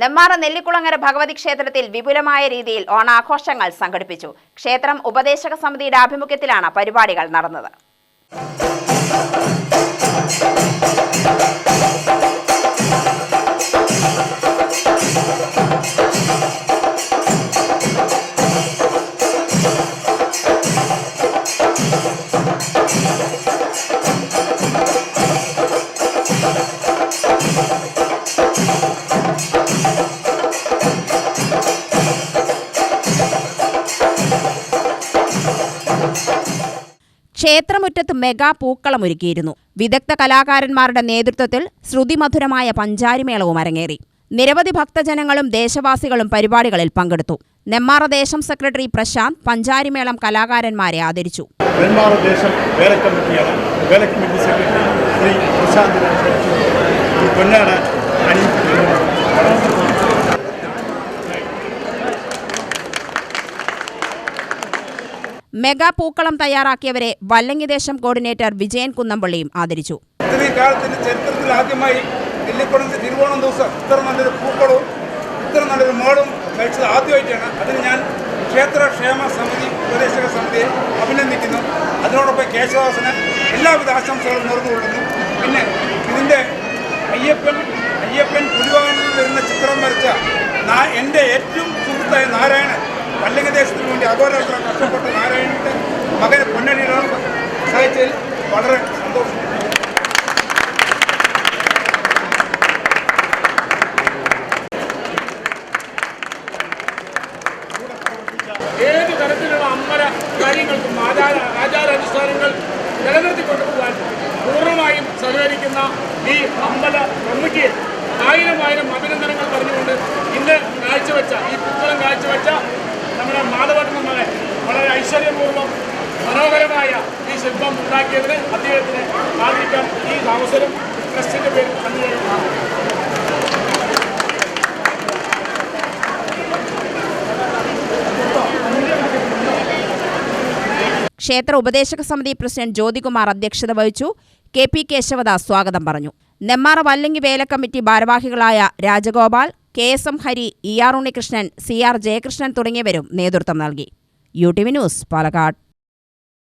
നെമ്മാറ നെല്ലിക്കുളങ്ങര ഭഗവതി ക്ഷേത്രത്തിൽ വിപുലമായ രീതിയിൽ ഓണാഘോഷങ്ങൾ സംഘടിപ്പിച്ചു. ക്ഷേത്രം ഉപദേശക സമിതിയുടെ ആഭിമുഖ്യത്തിലാണ് പരിപാടികൾ നടന്നത്. ക്ഷേത്രമുറ്റത്ത് മെഗാ പൂക്കളമൊരുക്കിയിരുന്നു വിദഗ്ധ കലാകാരന്മാരുടെ നേതൃത്വത്തിൽ ശ്രുതിമധുരമായ പഞ്ചാരിമേളവും അരങ്ങേറി. നിരവധി ഭക്തജനങ്ങളും ദേശവാസികളും പരിപാടികളിൽ പങ്കെടുത്തു. നെമ്മാറ ദേശം സെക്രട്ടറി പ്രശാന്ത് പഞ്ചാരിമേളം കലാകാരന്മാരെ ആദരിച്ചു. ശ്രീ മെഗാ പൂക്കളം തയ്യാറാക്കിയവരെ വല്ലങ്ങിദേശം കോർഡിനേറ്റർ വിജയൻ കുന്നംപള്ളിയും ആദരിച്ചു. ഇത്രയും കാലത്തിന്റെ ചരിത്രത്തിൽ ആദ്യമായി നെല്ലിക്കുളത്ത് തിരുവോണം ദിവസം ഇത്ര നല്ലൊരു പൂക്കളവും ഇത്ര നല്ലൊരു മോളും കഴിച്ചത് ആദ്യമായിട്ടാണ്. അതിന് ഞാൻ ക്ഷേത്രക്ഷേമ സമിതി ഉപദേശക സമിതിയെ അഭിനന്ദിക്കുന്നു. അതിനോടൊപ്പം കേശവാസന് എല്ലാവിധ ആശംസകളും നേർന്നുകൊള്ളുന്നു പിന്നെ ഇതിന്റെ അയ്യപ്പൻ അയ്യപ്പൻ പുലിവാനിൽ വരുന്ന ചിത്രം വരച്ച എന്റെ ഏറ്റവും സുഹൃത്തായ നാരായണൻ വല്ലങ്ങദേശത്തിന് വേണ്ടി അഘോരാത്രം വളരെ സന്തോഷം. ഏത് തരത്തിലുള്ള അമ്പല കാര്യങ്ങൾക്കും ആചാര ആചാരാനുഷ്ഠാനങ്ങൾ നിലനിർത്തി കൊണ്ടുപോകാൻ പൂർണമായും സഹകരിക്കുന്ന ഈ അമ്പല കമ്മിറ്റിയെ ആയിരം ആയിരം അഭിനന്ദനങ്ങൾ പറഞ്ഞുകൊണ്ട് ഇന്ന് കാഴ്ചവെച്ച ഈ പൂക്കളം കാഴ്ചവെച്ച നമ്മുടെ മാധവട്ടം മകൻ വളരെ ഐശ്വര്യപൂർവം മനോഹരമായ ശില്പം ഉണ്ടാക്കിയതിന് അദ്ദേഹത്തിന് ആദരിക്കാൻ ഈ അവസരം ട്രസ്റ്റിന്റെ പേരിൽ അംഗീകരിക്കുന്നു. ക്ഷേത്ര ഉപദേശക സമിതി പ്രസിഡന്റ് ജ്യോതികുമാർ അധ്യക്ഷത വഹിച്ചു. കെ പി കേശവദാസ് സ്വാഗതം പറഞ്ഞു. നെമ്മാറ വല്ലങ്ങി വേല കമ്മിറ്റി ഭാരവാഹികളായ Rajagopal K S M Hari E R Unnikrishnan C R Jayakrishnan തുടങ്ങിയവരും നേതൃത്വം നൽകി. U T V news Palakkad.